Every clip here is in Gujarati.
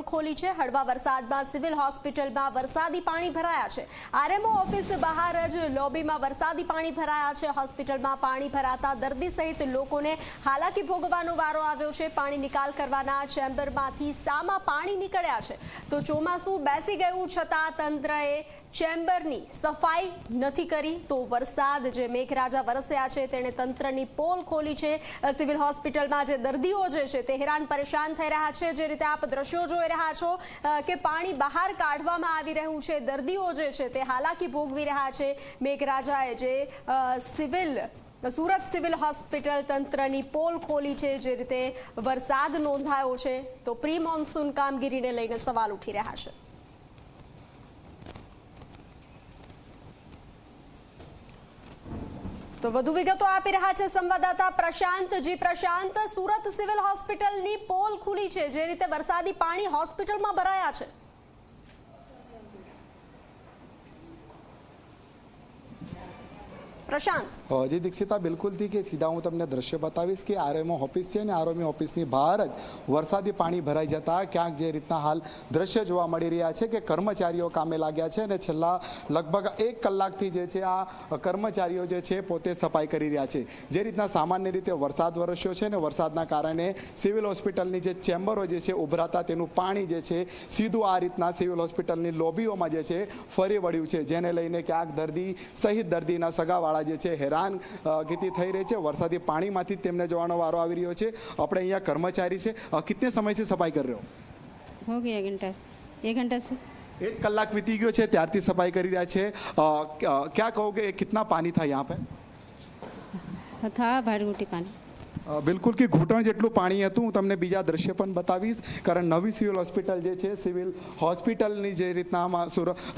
પોલ ખોલી છે. હળવા વરસાદમાં સિવિલ હોસ્પિટલમાં વરસાદી પાણી ભરાયા છે. આરએમઓ ઓફિસ બહાર જ લોબીમાં વરસાદી પાણી ભરાયા છે. હોસ્પિટલમાં પાણી ભરાતા દર્દી સહિત લોકોને હાલાકી ભોગવવાનો વારો આવ્યો છે. પાણી નિકાલ કરવાના ચેમ્બરમાંથી સામા પાણી નીકળ્યા છે. તો ચોમાસું બેસી ગયું છતાં તંત્રએ ચેમ્બરની સફાઈ નથી કરી તો વરસાદ જે મેઘરાજા વરસ્યા છે, તેણે તંત્રની પોલ ખોલી છે. સિવિલ હોસ્પિટલમાં જે દર્દીઓ જે છે, તે હેરાન પરેશાન થઈ રહ્યા છે. જે રીતે આપ દ્રશ્યો જોઈ રહ્યા છો કે પાણી બહાર કાઢવામાં આવી રહ્યું છે. દર્દીઓ જે છે, તે હાલાકી ભોગવી રહ્યા છે. મેઘરાજાએ જે સિવિલ, સુરત સિવિલ હોસ્પિટલ તંત્રની પોલ ખોલી છે, જે રીતે વરસાદ નોંધાયો છે, તો પ્રી મોન્સૂન કામગીરીને લઈને સવાલ ઉઠી રહ્યા છે. તો વધુ વિગતો આપી રહ્યા છે સંવાદદાતા પ્રશાંત. જી પ્રશાંત, સુરત સિવિલ હોસ્પિટલની પોલ ખુલી છે. જે રીતે વરસાદી પાણી હોસ્પિટલમાં ભરાયા છે. પ્રશાંત. અ, દીક્ષિતા બિલકુલથી કે સીધા હું તમને દ્રશ્ય બતાવીશ કે આરએમઓ ઓફિસ છે ને આરએમઓ ઓફિસની બહાર જ વરસાદી પાણી ભરાઈ જતા ક્યાંક જે રીતના હાલ દ્રશ્ય જોવા મળી રહ્યા છે કે કર્મચારીઓ કામે લાગ્યા છે અને છેલ્લા લગભગ એક કલાકથી જે છે આ કર્મચારીઓ જે છે પોતે સફાઈ કરી રહ્યા છે. જે રીતના સામાન્ય રીતે વરસાદ વરસ્યો છે ને વરસાદના કારણે સિવિલ હોસ્પિટલની જે ચેમ્બરો જે છે ઉભરાતા તેનું પાણી જે છે સીધું આ રીતના સિવિલ હોસ્પિટલની લોબીઓમાં જે છે ફરી વળ્યું છે. જેને લઈને ક્યાંક દર્દી સહિત દર્દીના સગાવાળા જે છે હેરાન ગીતી થઈ રહી છે. વરસાદી પાણીમાંથી તેમને જોવાનો વારો આવી રહ્યો છે. આપણે અહીંયા કર્મચારી છે. કિતને સમયથી સફાઈ કરી રહ્યો? હો ગયા ઘંટા એક ઘંટા સે. એક કલાક વીતી ગયો છે ત્યારથી સફાઈ કરી રહ્યા છે. ક્યાં કહો કે કિતના પાણી થા યહાં પે? થા ભાડગુટી પાણી બિલકુલ કે ઘૂંટણ જેટલું પાણી હતું, હું તમને બીજા દ્રશ્ય પણ બતાવીશ. કારણ નવી સિવિલ હોસ્પિટલ જે છે, સિવિલ હોસ્પિટલની જે રીતના આમાં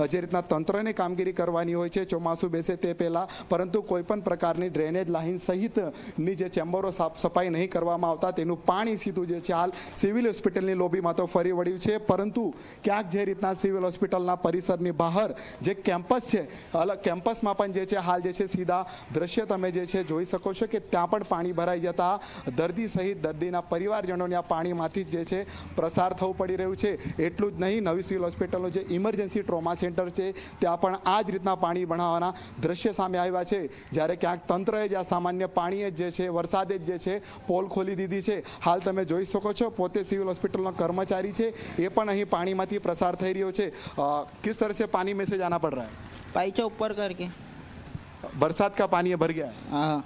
જે રીતના તંત્રને કામગીરી કરવાની હોય છે, ચોમાસું બેસે તે પહેલાં, પરંતુ કોઈ પણ પ્રકારની ડ્રેનેજ લાઇન સહિતની જે ચેમ્બરો સાફ સફાઈ નહીં કરવામાં આવતા, તેનું પાણી સીધું જે છે, હાલ સિવિલ હોસ્પિટલની લોબીમાં તો ફરી વળ્યું છે. પરંતુ ક્યાંક જે રીતના સિવિલ હોસ્પિટલના પરિસરની બહાર જે કેમ્પસ છે અલગ કેમ્પસમાં પણ જે છે, હાલ જે છે, સીધા દ્રશ્ય તમે જે છે, જોઈ શકો છો કે ત્યાં પણ પાણી ભરાઈ જતા દર્દી સહિત દર્દીના પરિવારજનોને આ પાણીમાંથી જ જે છે પ્રસાર થવું પડી રહ્યું છે એટલું જ નહીં નવી સિવિલ હોસ્પિટલનું જે ઇમરજન્સી ટ્રોમા સેન્ટર છે ત્યાં પણ આ જ રીતના પાણી બનાવવાના દ્રશ્ય સામે આવ્યા છે જ્યારે ક્યાંક તંત્રએ જ આ સામાન્ય પાણીએ જ જે છે વરસાદે જ જે છે પોલ ખોલી દીધી છે હાલ તમે જોઈ શકો છો પોતે સિવિલ હોસ્પિટલનો કર્મચારી છે એ પણ અહીં પાણીમાંથી પ્રસાર થઈ રહ્યો છે અ, કિસ तरह से पानी में से जाना पड़ रहा है पाइचा ऊपर करके बरसात का पानी भर गया है हाँ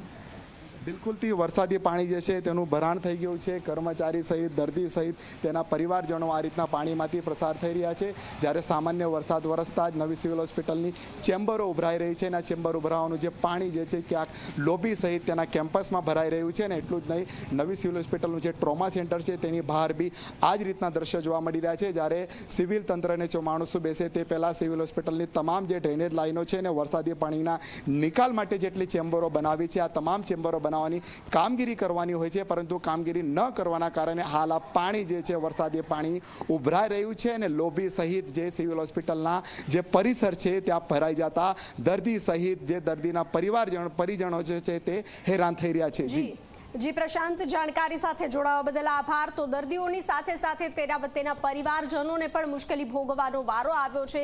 બિલકુલથી વરસાદી પાણી જે છે તેનું ભરાણ થઈ ગયું છે. કર્મચારી સહિત, દર્દી સહિત, તેના પરિવારજનો આ રીતના પાણીમાંથી પ્રસાર થઈ રહ્યા છે. જ્યારે સામાન્ય વરસાદ વરસતા જ નવી સિવિલ હોસ્પિટલની ચેમ્બરો ઉભરાઈ રહી છે અને ચેમ્બર ઉભરાવાનું જે પાણી જે છે ક્યાંક લોબી સહિત તેના કેમ્પસમાં ભરાઈ રહ્યું છે અને એટલું જ નહીં, નવી સિવિલ હોસ્પિટલનું જે ટ્રોમા સેન્ટર છે તેની બહાર બી આ જ રીતના દ્રશ્ય જોવા મળી રહ્યા છે. જ્યારે સિવિલ તંત્રને જો માણસો બેસે તે પહેલાં સિવિલ હોસ્પિટલની તમામ જે ડ્રેનેજ લાઈનો છે અને વરસાદી પાણીના નિકાલ માટે જેટલી ચેમ્બરો બનાવી છે, આ તમામ ચેમ્બરો બનાવવાની કામગીરી કરવાની હોય છે પરંતુ કામગીરી ન કરવાના કારણે હાલ આ પાણી જે છે વરસાદી પાણી ઉભરાઈ રહ્યું છે અને લોભી સહિત જે સિવિલ હોસ્પિટલના જે પરિસર છે ત્યાં ભરાઈ જતા દર્દી સહિત જે દર્દીના પરિવારજનો પરિજનો જે છે તે હેરાન થઈ રહ્યા છે. જી. જી, પ્રશાંત, જાણકારી સાથે જોડાવા બદલ આભાર. તો દર્દીઓની સાથે સાથે તેના તેના પરિવારજનોને પણ મુશ્કેલી ભોગવવાનો વારો આવ્યો છે.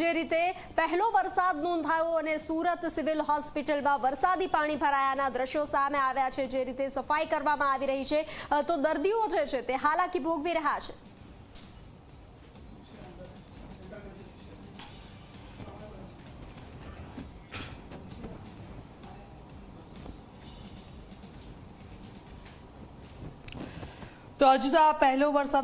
જે રીતે પહેલો વરસાદ નોંધાયો અને સુરત સિવિલ હોસ્પિટલમાં વરસાદી પાણી ભરાયાના દ્રશ્યો સામે આવ્યા છે, જે રીતે સફાઈ કરવામાં આવી રહી છે. તો દર્દીઓ જે છે તે હાલાકી ભોગવી રહ્યા છે. તો હજુ તો આ પહેલો વરસાદ